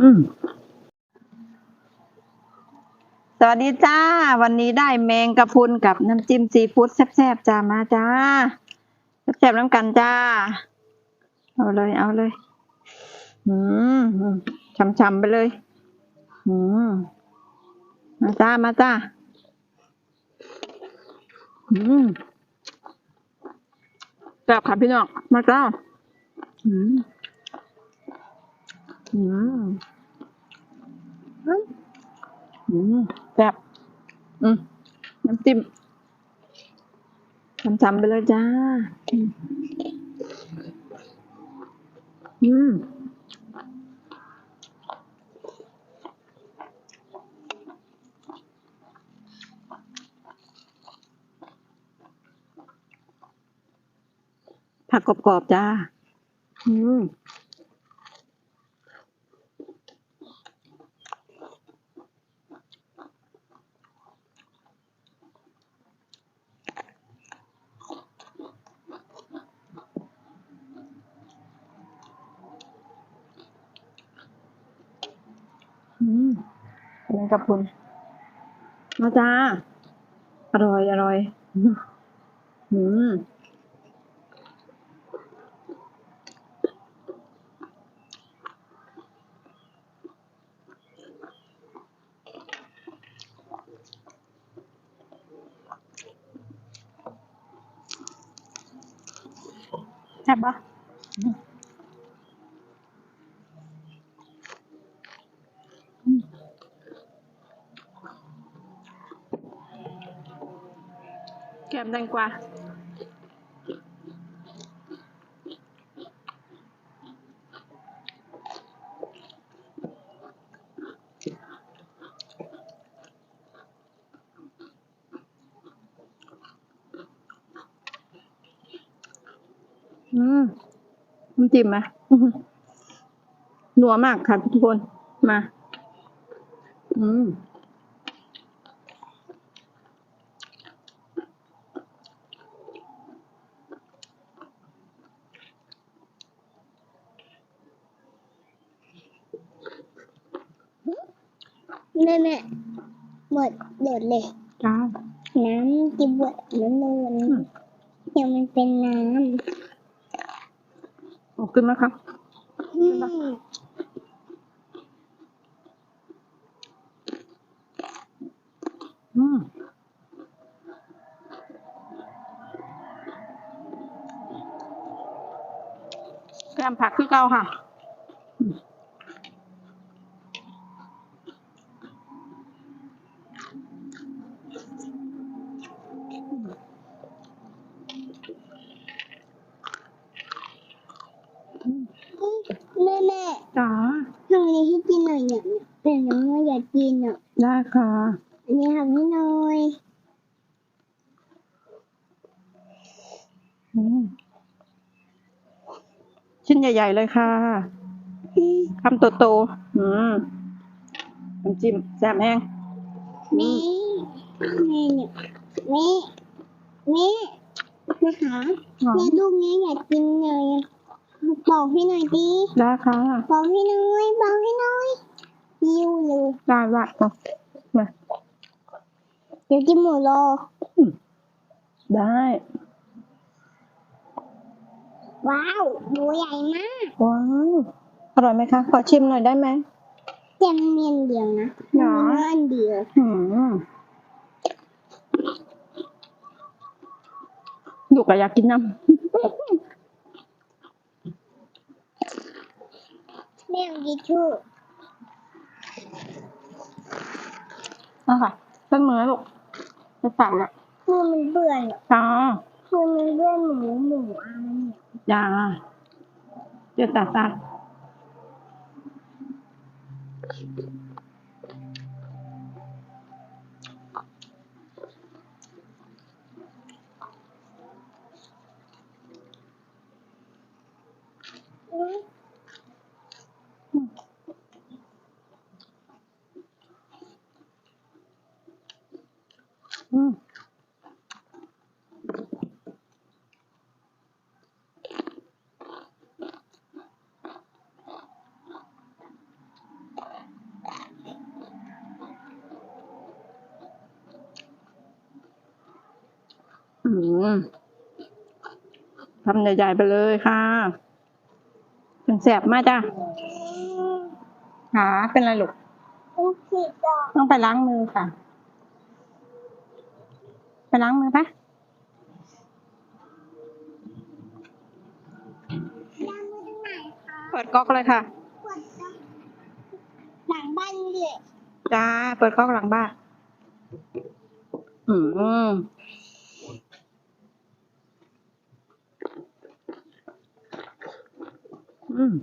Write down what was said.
อืมสวัสดีจ้า วันนี้ได้แมงกะพรุนกับน้ำจิ้มซีฟู้ดแซ่บๆจ้ามาจ้าแซ่บๆน้ำกันจ้า เอาเลยเอาเลย อืมช่ำๆไปเลย อืมมาจ้ามาจ้า อืมแซ่บค่ะพี่น้องมาจ้า อืม อืมอืมแซ่บอืมน้ำจิ้มช้ำๆไปเลยจ้าอืมอืมผักกรอบๆจ้า อืม แมงกะพรุนมาจ้า อร่อย อร่อย อืมแซ่บปะ แกมแตงกวาอืมน้ำจิ้มไหมหนัวมากค่ะทุกคน มา อืม แม่แม่หมดหมดเลย จ้าน้ำจิบวดน้ำนูนอืมยังมันเป็นน้ออกขึ้นไหมคะำอืมอืมแกมผักคือเก่าค่ะอืมอืม แม่แม่จ้าทำอันนี้ให้กินหน่อยเนี่ยเป็นน้องอยากกินอะได้ค่ะอันนี้ทำให้หน่อยอืมชิ้นใหญ่ ๆ เลยค่ะอืมคำโตๆอืมน้ำจิ้มแซ่บแห้งแม่แม่เนี่ยแม่แม่นะคะอ๋อแม่ลูกเนี้ยอยากกินหน่อยอะ บอกให้หน่อยดิได้ค่ะบอกให้หน่อยบอกให้หน่อยยิ้วเลยได้ละเอามาเดี๋ยวกินหมูรอได้ว้าวหมูใหญ่มากว้าวอร่อยไหมคะ ขอชิมหน่อยได้ไหมแต่มันมีอันเดียวนะหรอมันมีอันเดียวอืมลูกก็อยากกินน้แม่เอา ทิชชู่ำนะคะเป็นมือลูกจะสั่งละมือมันเบื่อเหรอจ้ามือมันเบื่อหมูหมูอะไรเนี่ยจ้าเดี๋ยวตาตาอืม ทำใหญ่ๆไปเลยค่ะถึงแสบมากจ้ะขาเป็นไรลูกต้องไปล้างมือค่ะ ไปล้างมือปะล้างมือตรงไหนคะเปิดก๊อกเลยค่ะ ปวดตรงหลังบ้านเลยจ้า เปิดก๊อกหลังบ้าน อืมอืม